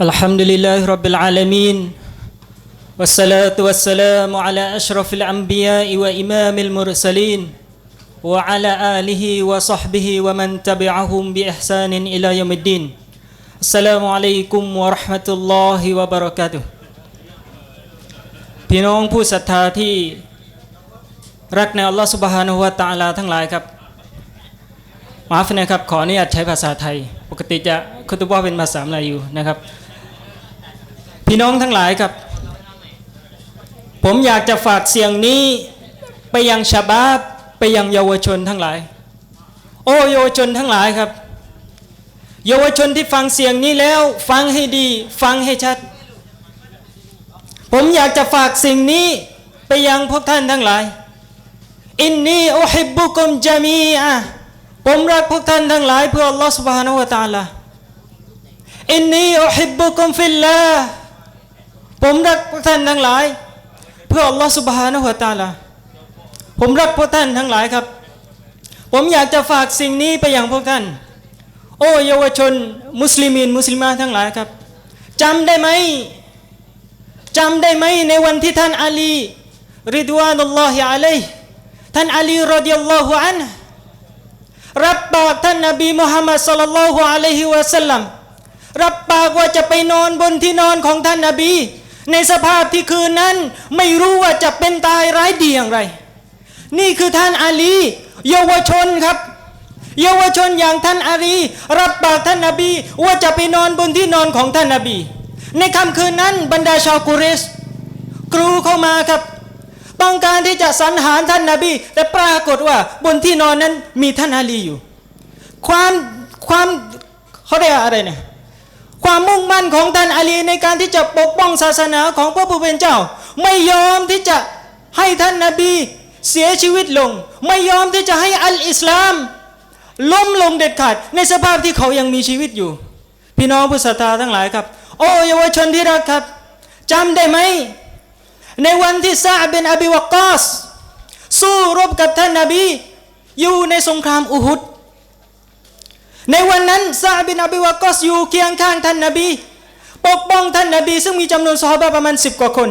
الحمد لله رب العالمين والصلاة والسلام على أشرف الأنبياء وإمام المرسلين وعلى آله وصحبه ومن تبعهم بإحسان إلى يوم الدين السلام عليكم ورحمة الله وبركاته พี่น้องผู้ศรัทธาที่รักในอัลลอฮฺสุบฮานะฮูวะตะอาลาทั้งหลายครับมาฟนะครับ ขออนุญาตใช้ภาษาไทย ปกติจะคุตุบว่าเป็นภาษาอะไรอยู่นะครับ พี่น้องทั้งหลายครับ ผมอยากจะฝากเสียงนี้ไปยังชาบาบไปยังเยาวชนทั้งหลาย โอ้เยาวชนทั้งหลายครับ เยาวชนที่ฟังเสียงนี้แล้วฟังให้ดี ฟังให้ชัด ผมอยากจะฝากสิ่งนี้ไปยังพวกท่านทั้งหลาย อินนีอุฮิบบุกุมจามีอะผมรักพวกท่านทั้งหลายเพื่ออัลลอฮฺ سبحانه และ تعالى อินนีอุฮิบบุกุมฟิลลา ผมรักพวกท่านทั้งหลาย เพื่ออัลลอฮฺสุบฮานะฮุตาลาผมรักพวกท่านทั้งหลายครับ ผมอยากจะฝากสิ่งนี้ไปยังพวกท่าน โอ้เยาวชน มุสลิมินมุสลิมาทั้งหลายครับจำได้ไหมจำได้ไหมในวันที่ท่านอาลีริดวานุลลอฮิอะลัยท่านอาลีรดิยัลลอฮุอันรับปากท่านนบีมุฮัมมัดสุลลัลลอฮุอะลัยฮิวะสัลลัมรับปากว่าจะไปนอนบนที่นอนของท่านนบี ในสภาพที่คืนนั้นไม่รู้ว่าจะเป็นตายร้ายดีอย่างไร นี่คือท่านอาลี เยาวชนครับ เยาวชนอย่างท่านอาลี รับปากท่านนบีว่าจะไปนอนบนที่นอนของท่านนบี ในค่ำคืนนั้นบรรดาชาวกุเรชกรูเข้ามาครับ ต้องการที่จะสรรหารท่านนาบี แต่ปรากฏว่าบนที่นอนนั้นมีท่านอาลีอยู่ ความความเขาเรียกอะไรเนี่ย ความมุ่งมั่นของท่านอาลีในการที่จะปกป้องศาสนาของพระผู้เป็นเจ้า ไม่ยอมที่จะให้ท่านนาบีเสียชีวิตลง ไม่ยอมที่จะให้อัลอิสลาม ล้มลงเด็ดขาด ในสภาพที่เขายังมีชีวิตอยู่ พี่น้องผู้ศรัทธาทั้งหลายครับ โอ้เยาวชนที่รักครับจำได้ไหม ในวันที่ซาบินอบิวกอส สู้รบกับท่านนาบี อยู่ในสงครามอุฮุด ในวันนั้นซาบินอบิวกอสอยู่เคียงข้างท่านนาบี ปกป้องท่านนาบี ซึ่งมีจำนวนซอฮาบะประมาณสิบกว่าคน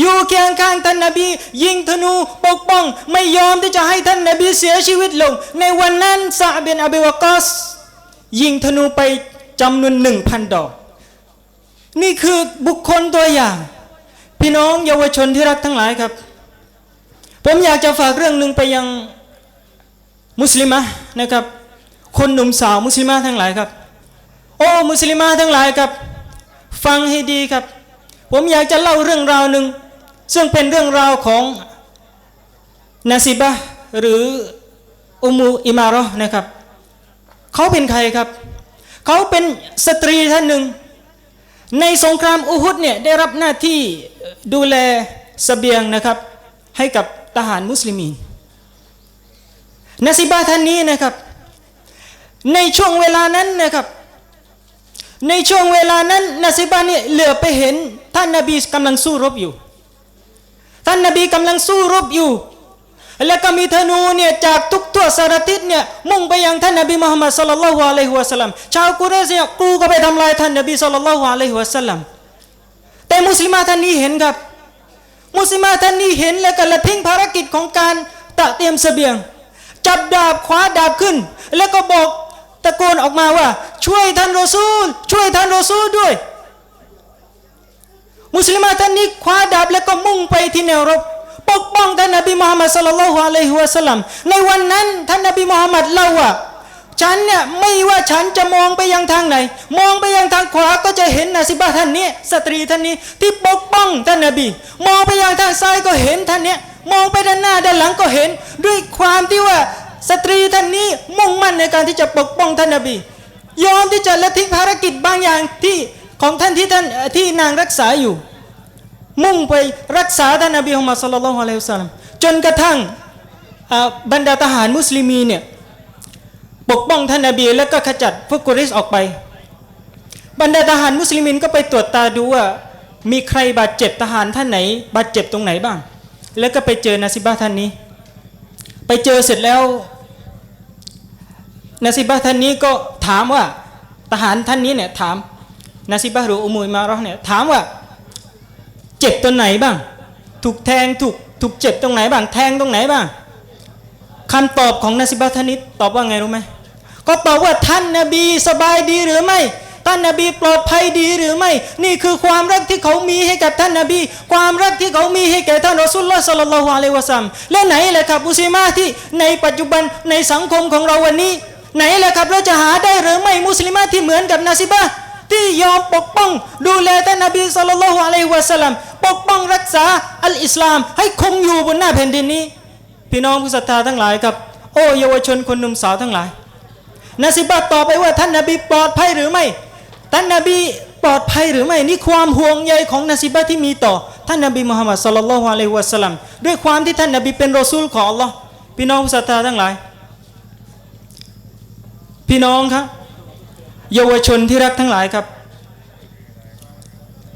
อยู่เคียงข้างท่านนาบี ยิงธนูปกป้องไม่ยอมที่จะให้ท่านนาบีเสียชีวิตลง ในวันนั้นซาบินอบิวกอสยิงธนูไปจำนวนหนึ่งพันดอก นี่คือบุคคลตัวอย่าง พี่น้องเยาวชนที่รักทั้งหลายครับ ผมอยากจะฝากเรื่องหนึ่งไปยังมุสลิมะนะครับ คนหนุ่มสาวมุสลิมะทั้งหลายครับ โอ้มุสลิมะทั้งหลายครับ ฟังให้ดีครับ ผมอยากจะเล่าเรื่องราวหนึ่งซึ่งเป็นเรื่องราวของนาซิบะหรืออุมูอิมารอนะครับเขาเป็นใครครับเขาเป็นสตรีท่านหนึ่ง ในสงครามอุฮุดเนี่ยได้รับหน้าที่ดูแลสเสบียงนะครับ ให้กับทหารมุสลิมีนาซิบาท่านนี้นะครับ ในช่วงเวลานั้นนะครับ ในช่วงเวลานั้นนาซิบาเนี่ยเหลือไปเห็นท่านนาบีกำลังสู้รบอยู่ ท่านนาบีกำลังสู้รบอยู่ แล้วก็มีธนูเนี่ยจากทุกทั่วสารทิศเนี่ยมุ่งไปยังท่านนบีมุฮัมมัดสัลลัลลอฮุอะลัยฮิวะสัลลัมชาวกุเรชเนี่ยกรูก็ไปทำลายท่านนบีสัลลัลลอฮุอะลัยฮิวะสัลลัมแต่มุสลิมาท่านนี้เห็นครับ มุสลิมาท่านนี้เห็นแล้วก็ละทิ้งภารกิจของการตะเตรียมเสบียง จับดาบคว้าดาบขึ้น แล้วก็บอกะโกนออกมาว่า ช่วยท่านรอซูล ช่วยท่านรอซูลด้วย มุสลิมาท่านนี้คว้าดาบแล้วก็มุ่งไปที่แนวรบปกป้องท่านนบีมุฮัมมัดสัลลัลลอฮุอะลัยฮิวะสัลลัมในวันนั้นท่านนบีมุฮัมมัดเล่าว่าฉันเนี่ยไม่ว่าฉันจะมองไปยังทางไหน มองไปยังทางขวาก็จะเห็นนาซิบะท่านนี้สตรีท่านนี้ที่ปกป้องท่านนบี มองไปยังทางซ้ายก็เห็นท่านเนี้ยมองไปด้านหน้าด้านหลังก็เห็น ด้วยความที่ว่า สตรีท่านนี้มุ่งมั่นในการที่จะปกป้องท่านนบี ยอมที่จะละทิ้งภารกิจบางอย่างที่ของท่านที่ท่านที่นางรักษาอยู่ มุ่งไปรักษาท่านนบีมุฮัมมัดสุลลัลฮุอะลัยฮิวะสัลลัมจนกระทั่งบรรดาทหารมุสลิมีเนี่ยปกป้องท่านนบีแล้วก็ขจัดพวกกุริชออกไป บรรดาทหารมุสลิมินก็ไปตรวจตาดูว่า มีใครบาดเจ็บทหารท่านไหน บาดเจ็บตรงไหนบ้าง แล้วก็ไปเจอนาซิบะท่านนี้ ไปเจอเสร็จแล้วนาซิบะท่านนี้ก็ถามว่าทหารท่านนี้เนี่ยถามนาซิบะห์หรืออุมุยมาเราเนี่ยถามว่าเจ็บตรงไหนบ้าง ถูกแทงถูกถูกเจ็บตรงไหนบ้างแทงตรงไหนบ้างคำตอบของนาซิบะท่านนี้ตอบว่าไงรู้ไหมก็ตอบว่าท่านนบีสบายดีหรือไม่ ท่านนบีปลอดภัยดีหรือไม่ นี่คือความรักที่เขามีให้กับท่านนบี ความรักที่เขามีให้แก่ท่านรอสุลลอฮ์สัลลัลลอฮุอะลัยฮิวะซัลลัมและไหนแหละครับอุซิมาที่ในปัจจุบันในสังคมของเราวันนี้ ไหนแหละครับเราจะหาได้หรือไม่มุสลิมะที่เหมือนกับนาซิบะที่ยอมปกป้องดูแลท่านนบีสัลลัลลอฮุอะลัยฮิวะซัลลัมปกป้องรักษาอัลอิสลาม ให้คงอยู่บนหน้าแผ่นดินนี้ พี่น้องผู้ศรัทธาทั้งหลายครับ โอ้เยาวชนคนหนุ่มสาวทั้งหลายนาซิบะตอบไปว่าท่านนบีปลอดภัยหรือไม่ ท่านนบีปลอดภัยหรือไม่นี่ความห่วงใยของนาซิบะที่มีต่อ ท่านนบีมุฮัมมัดสัลลัลลอฮุอะลัยฮิวะสัลลัมด้วยความที่ท่านนบีเป็นรอซูลของอัลลอฮ์พี่น้องผู้ศรัทธาทั้งหลาย พี่น้องครับเยาวชนที่รักทั้งหลายครับ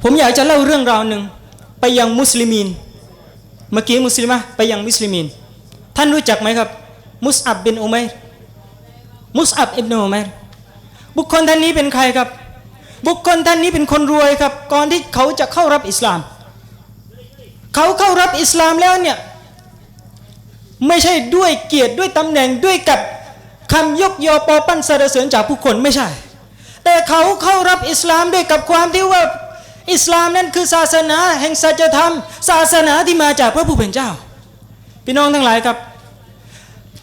ผมอยากจะเล่าเรื่องราวหนึ่งไปยังมุสลิมีน เมื่อกี้มุสลิมะไปยังมุสลิมีน ท่านรู้จักไหมครับ มุสอับบินอุมัยมุสอับอิบนุอุมัยบุคคลท่านนี้เป็นใครครับ บุคคลท่านนี้เป็นคนรวยครับ ก่อนที่เขาจะเข้ารับอิสลาม เขาเข้ารับอิสลามแล้วเนี่ยไม่ใช่ด้วยเกียรติด้วยตำแหน่งด้วยกับคำยกยอปอปั้นสรรเสริญจากผู้คนไม่ใช่ แต่เขาเข้ารับอิสลามด้วยกับความที่ว่าอิสลามนั้นคือศาสนาแห่งสัจธรรม ศาสนาที่มาจากพระผู้เป็นเจ้า พี่น้องทั้งหลายครับ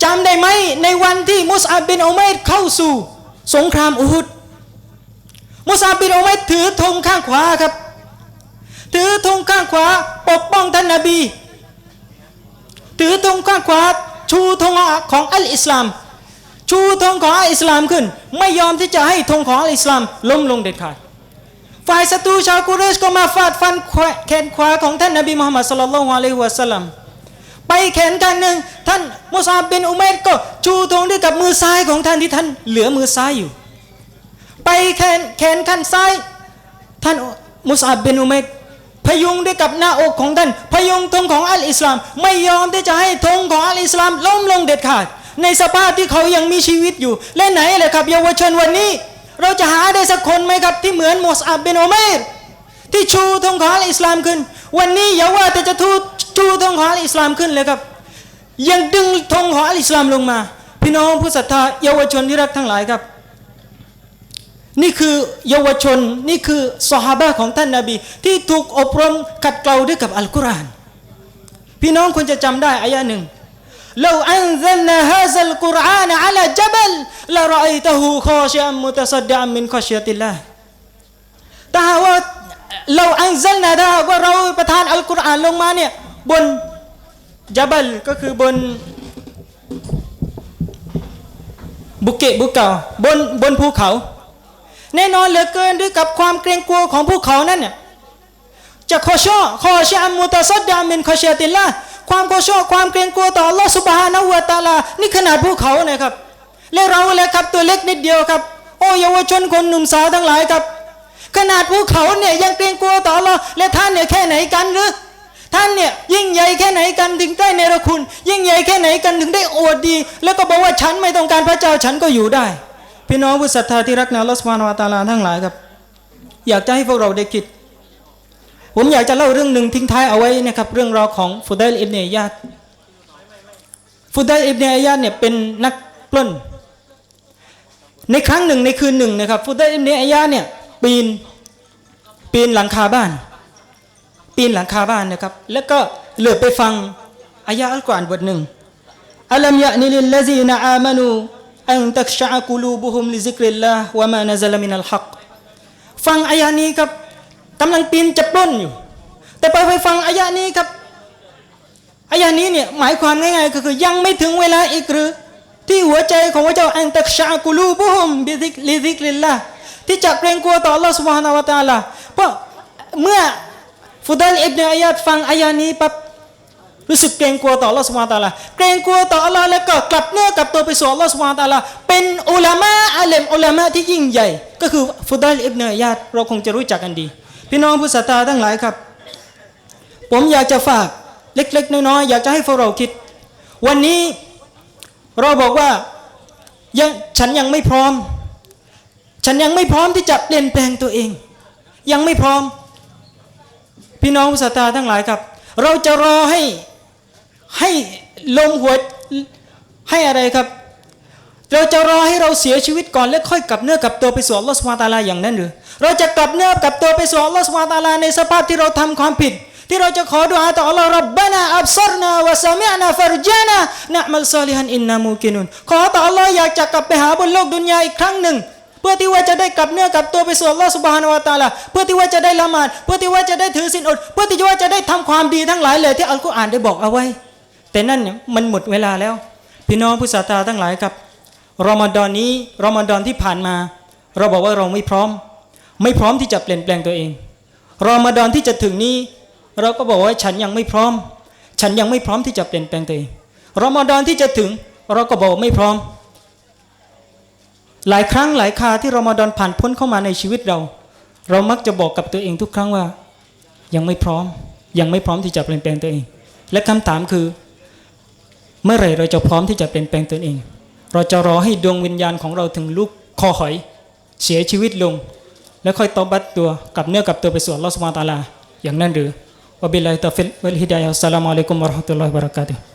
จำได้ไหมในวันที่มุสอับบินอุมัยเข้าสู่ สงครามอูฮุด มุสอับบินอุมัยถือธงข้างขวาครับ ถือธงข้างขวาปกป้องท่านนบี ถือธงข้างขวาชูธงของอัลอิสลาม ชูธงของอัลอิสลามขึ้น ไม่ยอมที่จะให้ธงของอัลอิสลามล้มลงเด็ดขาดฝ่ายศัตรูชาวกุเรชก็มาฟาดฟันแขนขวาของท่านนบีมุฮัมมัดสุลลัลลอฮุอะลัยฮิวะสัลลัมไปแขนกันหนึ่งท่านมุซาบินอุมัยก็ชูธงด้วยกับมือซ้ายของท่านที่ท่านเหลือมือซ้ายอยู่ ไปแขนแขนข้างซ้าย ท่านมุซาบบินอุมัยพยุงด้วยกับหน้าอกของท่าน พยุงธงของอัลอิสลาม ไม่ยอมที่จะให้ธงของอัลอิสลามล้มลงเด็ดขาด ในสภาพที่เขายังมีชีวิตอยู่ และไหนเลยครับ เยาวชนวันนี้ เราจะหาได้สักคนไหมครับ ที่เหมือนมุซาบบินอุมัยที่ชูธงของอัลอิสลามขึ้น วันนี้อย่าว่าแต่จะทูชูธงของอัลอิสลามขึ้นเลยครับ ยังดึงธงของอัลอิสลามลงมา พี่น้องผู้ศรัทธาเยาวชนที่รักทั้งหลายครับ นี่คือเยาวชนนี่คือสหาบะของท่านนาบี ที่ถูกอบรมขัดเกลาด้วยกับอัลกุรอาน พี่น้องควรจะจำได้อายะหนึ่ง لو أنزلنا هذا القرآن على جبل لرأيته خاشعا متصدعا من خشية الله ถ้าหากว่าเราอังซัลนะถ้าหากว่าเราประทานอัลกุรอานลงมาเนี่ยบนจับลก็คือบน บุกเกะบุกเก่าบนบนภูเขา แน่นอนเหลือเกินด้วยกับความเกรงกลัวของภูเขานั่นเนี่ยจะขอชอขอชามุตซัดดามินขอเชติลละความขอชอความเกรงกลัวต่อลอสุบฮานะวะตาลานี่ขนาดภูเขานะครับและเราแหละครับตัวเล็กนิดเดียวครับ โอ้เยาวชนคนหนุ่มสาวทั้งหลายครับ ขนาดภูเขาเนี่ยยังเกรงกลัวต่ออัลลอฮ์และท่านเนี่ยแค่ไหนกันหรือท่านเนี่ยยิ่งใหญ่แค่ไหนกันถึงได้เนรคุณ ยิ่งใหญ่แค่ไหนกันถึงได้อวดดี แล้วก็บอกว่าฉันไม่ต้องการพระเจ้าฉันก็อยู่ได้ พี่น้องผู้ศรัทธาที่รักในอัลอสุบฮานวะตาลาทั้งหลายครับ อยากจะให้พวกเราได้คิด ผมอยากจะเล่าเรื่องหนึ่งทิ้งท้ายเอาไว้นะครับ เรื่องราวของฟุดัยอิบเนียาดฟุดัยอิบเนียาดเนี่ยเป็นนักปล้น ในครั้งหนึ่งในคืนหนึ่งนะครับฟุดัยอิบเนียาดเนี่ยปีนปีนหลังคาบ้าน ปีนหลังคาบ้านนะครับ แล้วก็เหลือไปฟังอายะอัลกุรอานบทหนึ่งอัลลัมยะนิลิลลซีนอามานู อันตักชะกุลูบุฮุมลิซิกริลลาฮวะมานะซะลมินัลฮักฟังอายะนี้ครับกำลังปีนจะปล้นอยู่ แต่ไปไปฟังอายะนี้ครับอายะนี้เนี่ยหมายความง่ายๆก็คือยังไม่ถึงเวลาอีกหรือ ที่หัวใจของพระเจ้าอันตักชะกุลูบุฮุมบิซิกลิซิกริลลาที่จะเกรงกลัวต่อ Allah Subhanahu wa Taala เพราะเมื่อฟุดัลอิบเนอายาดฟังอายานี้ปั๊บ รู้สึกเกรงกลัวต่อ Allah Subhanahu wa Taala เกรงกลัวต่อ Allah แล้วก็กลับเนื้อกลับตัวไปสู่ Allah Subhanahu wa Taala เป็นอุลามะอาเลมอุลามะที่ยิ่งใหญ่ ก็คือฟุดัลอิบเนอายาดเราคงจะรู้จักกันดี พี่น้องผู้ศรัทธาทั้งหลายครับ ผมอยากจะฝากเล็กๆน้อยๆอยากจะให้พวกเราคิด วันนี้เราบอกว่ายังฉันยังไม่พร้อม ฉันยังไม่พร้อมที่จะเปลี่ยนแปลงตัวเอง ยังไม่พร้อม พี่น้องผู้ศรัทธาทั้งหลายครับ เราจะรอให้ ให้ลมหัวให้อะไรครับ เราจะรอให้เราเสียชีวิตก่อนแล้วค่อยกลับเนื้อกลับตัวไปสู่อัลลอฮฺสุบฮานตาลาอย่างนั้นหรือ เราจะกลับเนื้อกลับตัวไปสู่อัลลอฮฺสุบฮานตาลาในสภาพที่เราทำความผิด ที่เราจะขอดุอาต่ออัลลอฮ์รับบานาอับซารนาวะซามิอนาฟารจานานะมัลซอลิฮันอินนามูกินุนขอต่ออัลลอฮ์อยากจะกลับไปหาบนโลกดุนยาอีกครั้งหนึ่งเพื่อที่ว่าจะได้กลับเนื้อกลับตัวไปสู่อัลลอฮ์สุบฮานะฮูวะตาลาเพื่อที่ว่าจะได้ละหมาดเพื่อที่ว่าจะได้ถือศีลอด เพื่อที่ว่าจะได้ทำความดีทั้งหลายเลยที่อัลกุรอานได้บอกเอาไว้ แต่นั่นเนี่ยมันหมดเวลาแล้ว พี่น้องผู้ศรัทธาทั้งหลายครับรอมฎอนนี้รอมฎอนที่ผ่านมา เราบอกว่าเราไม่พร้อม ไม่พร้อมที่จะเปลี่ยนแปลงตัวเองรอมฎอนที่จะถึงนี้ เราก็บอกว่าฉันยังไม่พร้อม ฉันยังไม่พร้อมที่จะเปลี่ยนแปลงตัวเองรอมฎอนที่จะถึง เราก็บอกไม่พร้อม หลายครั้งหลายคาที่รอมฎอนผ่านพ้นเข้ามาในชีวิตเรา เรามักจะบอกกับตัวเองทุกครั้งว่า ยังไม่พร้อม ยังไม่พร้อมที่จะเปลี่ยนแปลงตัวเอง และคำถามคือ เมื่อไหร่เราจะพร้อมที่จะเปลี่ยนแปลงตนเอง เราจะรอให้ดวงวิญญาณของเราถึงลูกคอหอย เสียชีวิตลง แล้วค่อยตอบัตตัวกับเนื้อกับตัวไปสู่อัลลอฮฺสุบานตะอาลา อย่างนั้นหรือวะบิลลาฮิตาฟิลวัลฮิดายะฮ์อัสสลามุอะลัยกุมวะราะห์มะตุลลอฮิวะบะเราะกาตุฮ์